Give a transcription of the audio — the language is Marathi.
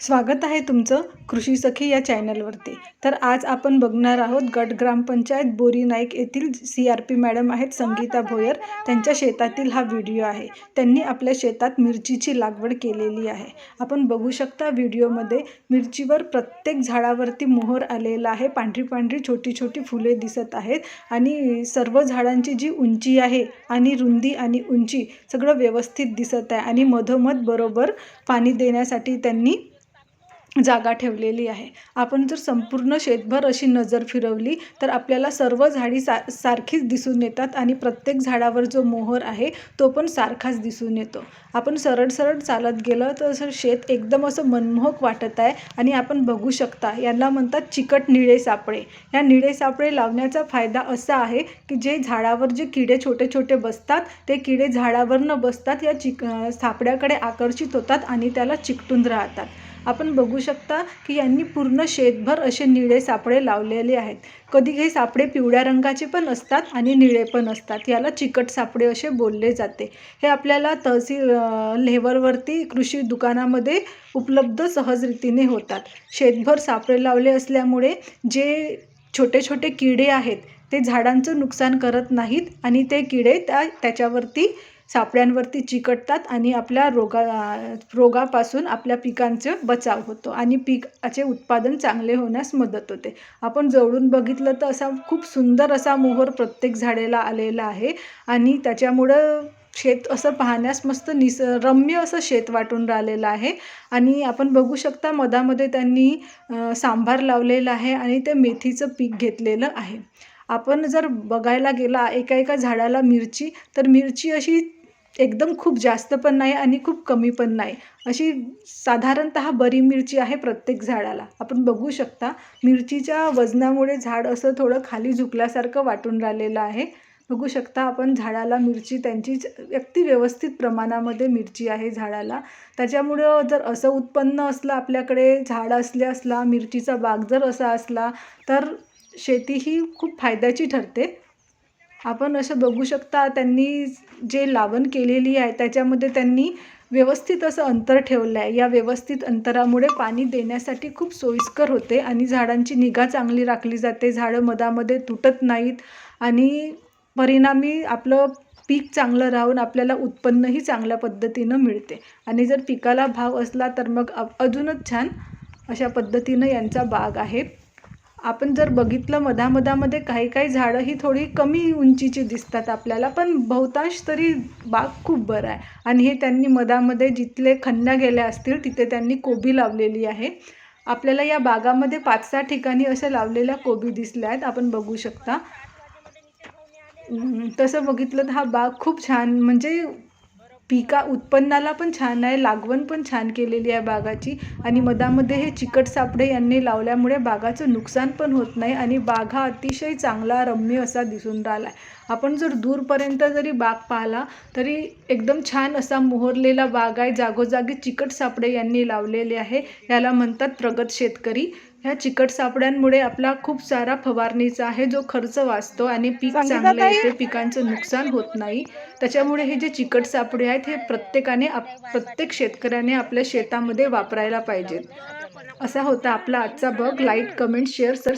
स्वागत आहे तुमचं कृषी सखी या चॅनलवरती. तर आज आपण बघणार आहोत गट ग्रामपंचायत बोरी नाईक येथील सी आर पी मॅडम आहेत संगीता भोयर. त्यांच्या शेतातील हा व्हिडिओ आहे. त्यांनी आपल्या शेतात मिरचीची लागवड केलेली आहे. आपण बघू शकता व्हिडिओमध्ये मिरचीवर प्रत्येक झाडावरती मोहर आलेला आहे. पांढरी पांढरी छोटी छोटी फुले दिसत आहेत आणि सर्व झाडांची जी उंची आहे आणि रुंदी आणि उंची सगळं व्यवस्थित दिसत आहे आणि मधोमध बरोबर पाणी देण्यासाठी त्यांनी जागा ठेवलेली आहे. आपण जर संपूर्ण शेतभर अशी नजर फिरवली तर आपल्याला सर्व झाडी सा सारखीच दिसून येतात आणि प्रत्येक झाडावर जो मोहर आहे तो पण सारखाच दिसून येतो. आपण सरळ सरळ चालत गेलं तर असं शेत एकदम असं मनमोहक वाटत आहे आणि आपण बघू शकता यांना म्हणतात चिकट निळे सापळे. या निळे सापळे लावण्याचा फायदा असा आहे की जे झाडावर जे किडे छोटे छोटे बसतात ते किडे झाडावर न बसतात या चिक सापड्याकडे आकर्षित होतात आणि त्याला चिकटून राहतात. आपण बघू शकता की यांनी पूर्ण शेतभर असे निळे सापळे लावलेले आहेत. कधी हे सापळे पिवळ्या रंगाचे पण असतात आणि निळे पण असतात. याला चिकट सापळे असे बोलले जाते. हे आपल्याला तहसील लेवलवरती कृषी दुकानामध्ये उपलब्ध सहजरीतीने होतात. शेतभर सापळे लावले असल्यामुळे जे छोटे छोटे किडे आहेत ते झाडांचं नुकसान करत नाहीत आणि ते किडे त्या त्याच्यावरती सापड्यांवरती चिकटतात आणि आपल्या रोगा रोगापासून आपल्या पिकांचं बचाव होतो आणि पिकाचे उत्पादन चांगले होण्यास मदत होते. आपण जवळून बघितलं तर असा खूप सुंदर असा मोहर प्रत्येक झाडेला आलेला आहे आणि त्याच्यामुळं शेत असं पाहण्यास मस्त निस रम्य असं शेत वाटून राहिलेलं आहे आणि आपण बघू शकता मधामध्ये त्यांनी सांभार लावलेला आहे आणि ते मेथीचं पीक घेतलेलं आहे. आपण जर बघायला गेला एका एका झाडाला मिरची तर मिरची अशी एकदम खूप जास्त पण नाही आणि खूप कमी पण नाही. अशी साधारणत बरी मिरची आहे प्रत्येक झाडाला. आपण बघू शकता मिरचीच्या वजनामुळे झाड असं थोडं खाली झुकल्यासारखं वाटून राहिलेलं आहे. बघू शकता आपण झाडाला मिरची त्यांची अगदी व्यवस्थित प्रमाणामध्ये मिरची आहे झाडाला. त्याच्यामुळं जर असं उत्पन्न असलं आपल्याकडे झाड असले असला मिरचीचा बाग जर असा असला तर शेती ही खूप फायद्याची ठरते. आपण असं बघू शकता त्यांनी जे लावण केलेली आहे त्याच्यामध्ये त्यांनी व्यवस्थित असं अंतर ठेवलं आहे. या व्यवस्थित अंतरामुळे पाणी देण्यासाठी खूप सोयीस्कर होते आणि झाडांची निगा चांगली राखली जाते. झाडं मधामध्ये तुटत नाहीत आणि परिणामी आपलं पीक चांगलं राहून आपल्याला उत्पन्नही चांगल्या पद्धतीनं मिळते. आणि जर पिकाला भाव असला तर मग अजूनच छान अशा पद्धतीनं यांचा बाग आहे. आपण जर बघितलं मधामधामध्ये काही काही झाडं ही थोडी कमी उंचीची दिसतात आपल्याला पण बहुतांश तरी बाग खूप बरं आहे. आणि हे त्यांनी मधामध्ये जिथले खन्या गेल्या असतील तिथे त्यांनी कोबी लावलेली आहे. आपल्याला या बागामध्ये पाच सहा ठिकाणी अशा लावलेल्या कोबी दिसल्या आहेत आपण बघू शकता. तसं बघितलं तर हा बाग खूप छान म्हणजे पिका उत्पन्नाला पण छान आहे लागवण पण छान केलेली आहे बागाची. आणि मधामध्ये हे चिकट सापडे यांनी लावल्यामुळे बागाचं नुकसान पण होत नाही आणि बाग हा अतिशय चांगला रम्य असा दिसून राहिला आहे आपण जर दूरपर्यंत जरी बाग पाहिला तरी एकदम छान असा मोहरलेला बाग आहे. जागोजागी चिकट सापडे यांनी लावलेले आहे. याला म्हणतात प्रगत शेतकरी. ह्या चिकट सापड्यांमुळे आपला खूप सारा फवारणीचा आहे जो खर्च वाचतो आणि पीक चांगलं येते पिकांचं नुकसान होत नाही. त्याच्यामुळे हे जे चिकट सापडे आहेत हे प्रत्येकाने आप प्रत्येक शेतकऱ्याने आपल्या शेतामध्ये वापरायला पाहिजेत. असा होता आपला आजचा बघ. Like comment share sir